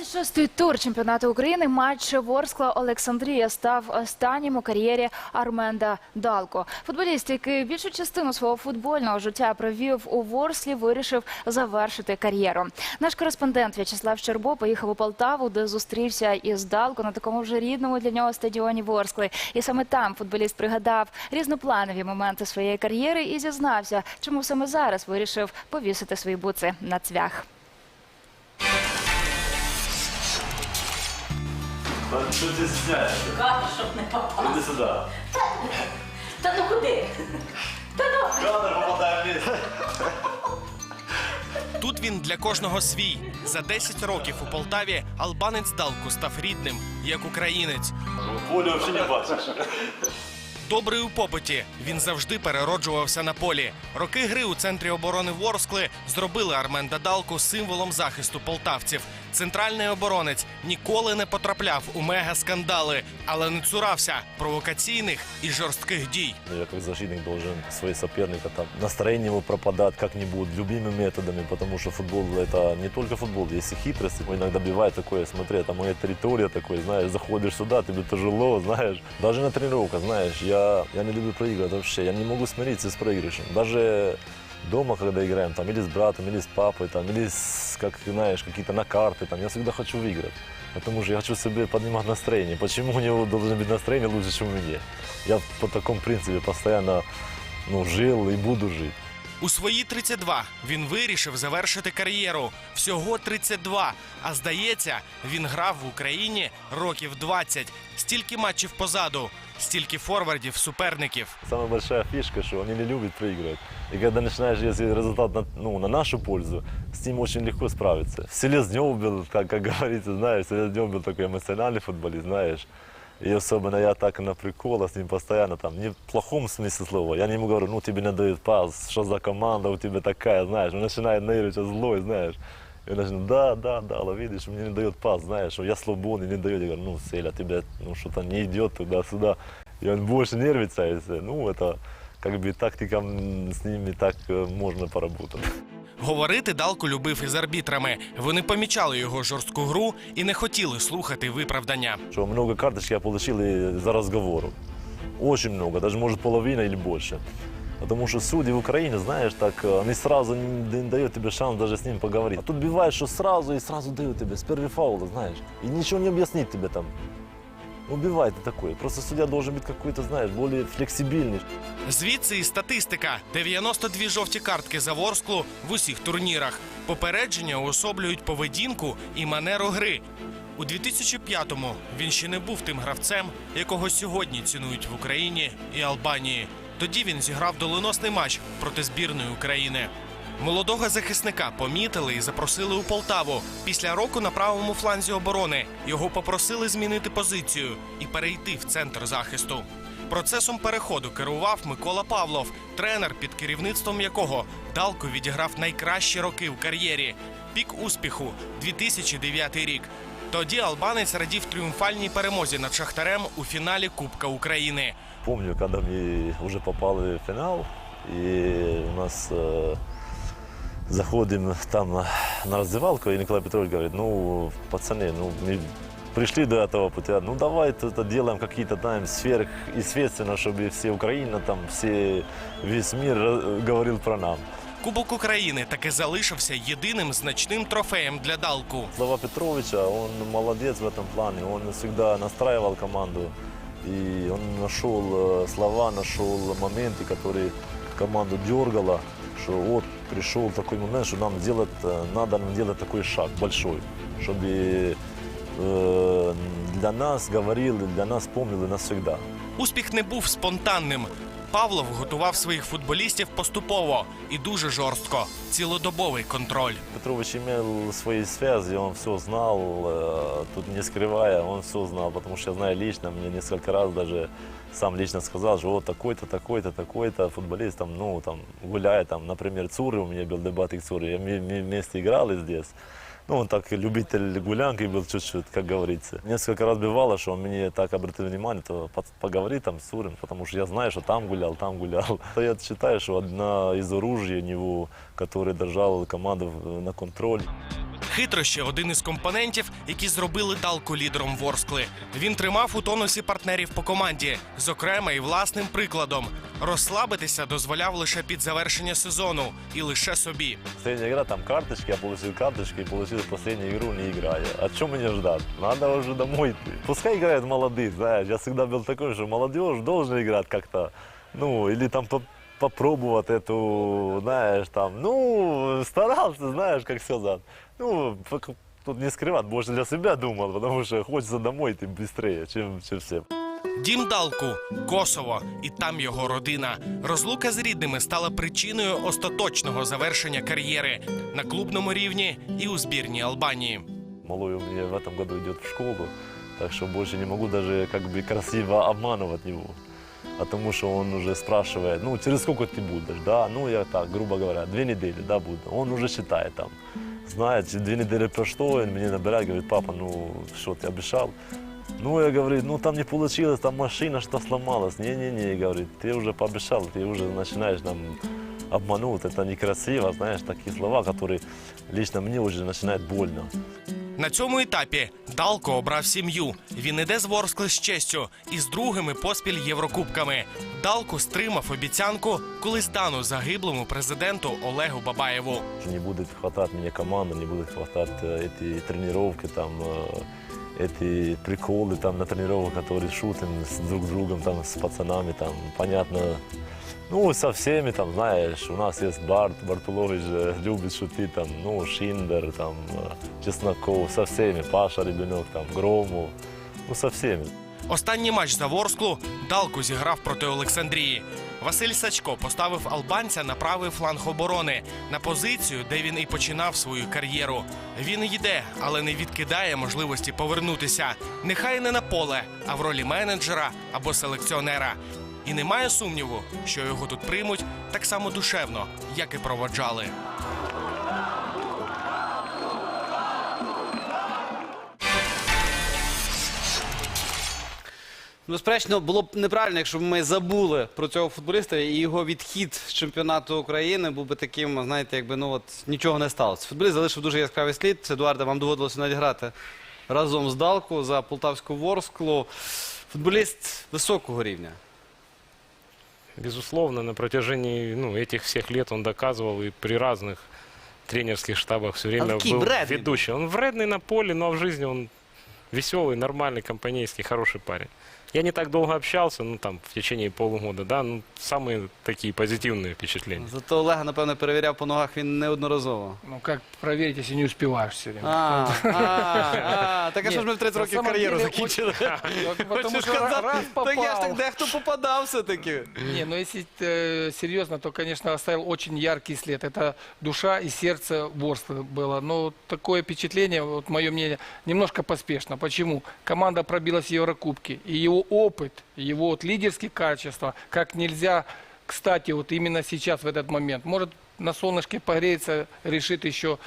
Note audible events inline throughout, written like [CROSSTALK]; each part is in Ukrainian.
26-й тур чемпіонату України матч Ворскла Олександрія став останнім у кар'єрі Арменда Далко. Футболіст, який більшу частину свого футбольного життя провів у Ворслі, вирішив завершити кар'єру. Наш кореспондент В'ячеслав Щербо поїхав у Полтаву, де зустрівся із Далко на такому вже рідному для нього стадіоні Ворскли. І саме там футболіст пригадав різнопланові моменти своєї кар'єри і зізнався, чому саме зараз вирішив повісити свої буци на цвях. А Що ти стісняєшся? Кадр, щоб не попав. Іди сюди. Та ну куди? Та ну. Кадр попадає в ліс. Тут він для кожного свій. За 10 років у Полтаві албанець Далку став рідним, як українець. Полі взагалі не бачиш. Добрий у попиті. Він завжди перероджувався на полі. Роки гри у центрі оборони Ворскли зробили Арменда Далку символом захисту полтавців. Центральний оборонець ніколи не потрапляв у мегаскандали, але не цурався провокаційних і жорстких дій. Ну, Я как защитник должен свои соперника там настроение его пропадать как-нибудь любыми методами, потому что футбол это не только футбол, есть и хитрости. Иногда бывает такое, смотри, это моя территория такой, знаешь, заходишь сюда, тебе тяжело, знаешь. Даже на тренировках, знаешь, я, я не люблю проигрывать вообще, я не могу смириться с проигрышем. Даже дома, когда играем, там, или с братом, или с папой, там, или с, как, знаешь, какие-то на карты, там, я всегда хочу выиграть. Потому что я хочу себе поднимать настроение. Почему у него должно быть настроение лучше, чем у меня? Я по такому принципе постоянно ну, жил и буду жить. У свої 32 він вирішив завершити кар'єру. Всього 32. А здається, він грав в Україні років 20. Стільки матчів позаду, стільки форвардів суперників. Самая большая фишка, что они не любят проигрывать. И когда начинаешь, если результат на, ну, на нашу пользу, с ним очень легко справиться. Селезнев был, как, как говорится, знаешь, Селезнев был такой эмоциональный футболист, знаешь. И особенно я так на прикол с ним постоянно, там, не в плохом смысле слова. Я не ему говорю, ну тебе не дают пас, что за команда у тебя такая, знаешь. Он начинает наигрывать злой, знаешь. И он начинает, да, да, да, но видишь, мне не дает пас, знаешь, что я свободный, не дает. Я говорю, ну, Селя, тебе ну, что-то не идет туда-сюда. И он больше нервится, и все. ну, это как бы тактика м, с ними так э, можно поработать. Говорити Далко любив із арбітрами. Вони помічали його жорстку гру і не хотіли слухати виправдання. Что много карточек я получил и за разговору. Очень много, даже может половина или больше. Потому что судьи в Украине, знаешь, так э, они сразу не не дают тебе шанс даже с ним поговорить. А тут бывает, что сразу и сразу дают тебе с первого фаула, знаешь. И ничего не объяснить тебе там. Ну, бывает и такое. Просто судья должен быть какой-то, знаешь, более флексибильный. Звідси і статистика: 92 жовті картки за Ворсклу в усіх турнірах. Попередження уособлюють поведінку і манеру гри. У 2005-му він ще не був тим гравцем, якого сьогодні цінують в Україні і Албанії. Тоді він зіграв доленосний матч проти збірної України. Молодого захисника помітили і запросили у Полтаву. Після року на правому фланзі оборони його попросили змінити позицію і перейти в центр захисту. Процесом переходу керував Микола Павлов, тренер, під керівництвом якого Далко відіграв найкращі роки в кар'єрі. Пік успіху 2009 рік. Тоді албанець радів тріумфальній перемозі над Шахтарем у фіналі Кубка України. Помню, когда мы уже попали в финал, и у нас э, заходим там на, на раздевалку, и Николай Петрович говорит, ну, пацаны, ну, мы пришли до этого путя, ну, давай это делаем какие-то там сверхъестественно, чтобы все Украина, там, все, весь мир э, говорил про нам. Кубок України таки залишився єдиним значним трофеєм для Далку. Слова Петровича, он молодец в этом плане, он всегда настраивал команду, и он нашел э, слова, нашел моменты, которые команду дергало, что вот пришел такой момент, что нам делать, э, надо нам делать такой шаг большой, чтобы э, для нас говорили, для нас помнили навсегда. Успіх не був спонтанним. Павлов готував своїх футболістів поступово і дуже жорстко. Цілодобовий контроль. Петрович имел свои связи, он все знал, э, тут не скрывая, он все знал, потому что я знаю лично, мне несколько раз даже сам лично сказал, что вот такой-то, такой-то, такой-то футболист, там, ну, там, гуляет, там, например, Цуры, у меня был дебатик Цуры, я ми- ми- вместе играли здесь. Ну, он так любитель гулянки был чуть-чуть, как говорится. Несколько раз бывало, что он мне так обратил внимание, то по- поговори там с Сурем, потому что я знаю, что там гулял, там гулял. [LAUGHS] Я считаю, что одна из оружий у него, который держал команду в- на контроль. Хитрощі один із компонентів, які зробили Далку лідером Ворскли. Він тримав у тонусі партнерів по команді, зокрема і власним прикладом. Розслабитися дозволяв лише під завершення сезону і лише собі. Последняя игра, там карточки, я получил карточки и получил последнюю игру, не играя. О чем мне ждать? Надо уже домой идти. Пускай играют молодые, знаешь, я всегда был такой, что молодежь должна играть как-то, ну, или там попробовать эту, знаешь, там, ну, старался, знаешь, как сказать. Ну, пок- тут не скрывать, больше для себя думал, потому что хочется домой идти быстрее, чем, чем все. Дім Далку, Косово, і там його родина. Розлука з рідними стала причиною остаточного завершення кар'єри на клубному рівні і у збірній Албанії. Малой у меня в этом году идет в школу, так что больше не могу даже как бы красиво обманывать его. Потому что он уже спрашивает, ну, через сколько ты будешь, да, ну, я так, грубо говоря, две недели, да, буду. Он уже считает там, знает, две недели прошло, он мне набирает, говорит, папа, ну, что ты обещал? Ну, я говорю, ну, там не получилось, там машина что сломалась. Не-не-не, говорит, ты уже пообещал, ты уже начинаешь нам обмануть, это некрасиво, знаешь, такие слова, которые лично мне уже начинают больно. На цьому етапі Далко обрав сім'ю. Він іде з Ворскли з честю і з другими поспіль Єврокубками. Далко стримав обіцянку, коли стану загиблому президенту Олегу Бабаєву. Не будет хватать мне команда, не будет хватать э, эти тренировки, там, э, эти приколы там, на тренировках, которые шутим с друг другом, там, с пацанами, там, понятно. Ну, со всеми, там, знаешь, у нас есть Барт, Бартулович э, любит шутить, там, ну, Шиндер, там, э, Чесноков, со всеми, Паша Ребенок, там, Грому, ну, со всеми. Останній матч за Ворсклу Далко зіграв проти Олександрії. Василь Сачко поставив албанця на правий фланг оборони на позицію, де він і починав свою кар'єру. Він йде, але не відкидає можливості повернутися. Нехай не на поле, а в ролі менеджера або селекціонера. І немає сумніву, що його тут приймуть так само душевно, як і проводжали. Безперечно, було б неправильно, якщо б ми забули про цього футболіста і його відхід з чемпіонату України був би таким, знаєте, якби ну от нічого не сталося. Футболіст залишив дуже яскравий слід. Едуарда, вам доводилося навіть грати разом з Далку за полтавську Ворсклу. Футболіст високого рівня Безусловно, на протяжении ну, этих всех лет он доказывал и при разных тренерских штабах все время такий был вредный был. ведущий. Он вредный на поле, но в жизни он веселый, нормальный, компанейский, хороший парень. Я не так долго общался, ну там в течение полугода, да, ну самые такие позитивные впечатления. Зато Олега, напевно, перевіряв по ногах він неодноразово. Ну как проверить, если не успеваешь все время? А, а, а, так а що ж ми в 30 на років самом кар'єру деле закінчили? [LAUGHS] Вот Потому Хочеш что сказати? раз Так я ж так попал. дехто попадав все-таки. Не, ну если э, серьезно, то, конечно, оставил очень яркий след. Это душа и сердце Ворсклы было. Но такое впечатление, вот мое мнение, немножко поспешно. Почему? Команда пробилась в Еврокубке. И его опыт, его вот лидерские качества, как нельзя, кстати, вот именно сейчас, в этот момент, может на солнышке погреется, решит еще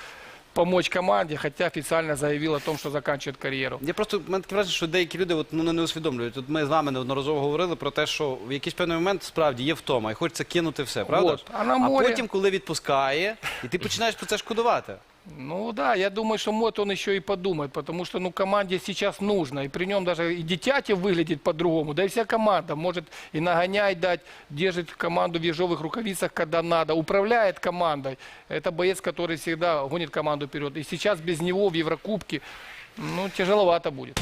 помочь команде, хотя официально заявил о том, что заканчивает карьеру. Я просто в мене таке враження, що деякі люди от, ну, не усвідомлюють. От ми з вами неодноразово говорили про те, що в якийсь певний момент справді є втома, і хочеться кинути все, правда? От. ж? А на морі- потім, коли відпускає, і ти починаєш про це шкодувати. Ну да, я думаю, что Мот он еще и подумает, потому что ну команде сейчас нужно, и при нем даже и Дитятев выглядит по-другому, да и вся команда может и нагонять дать, держит команду в ежовых рукавицах, когда надо, управляет командой. Это боец, который всегда гонит команду вперед. И сейчас без него в Еврокубке, ну, тяжеловато будет.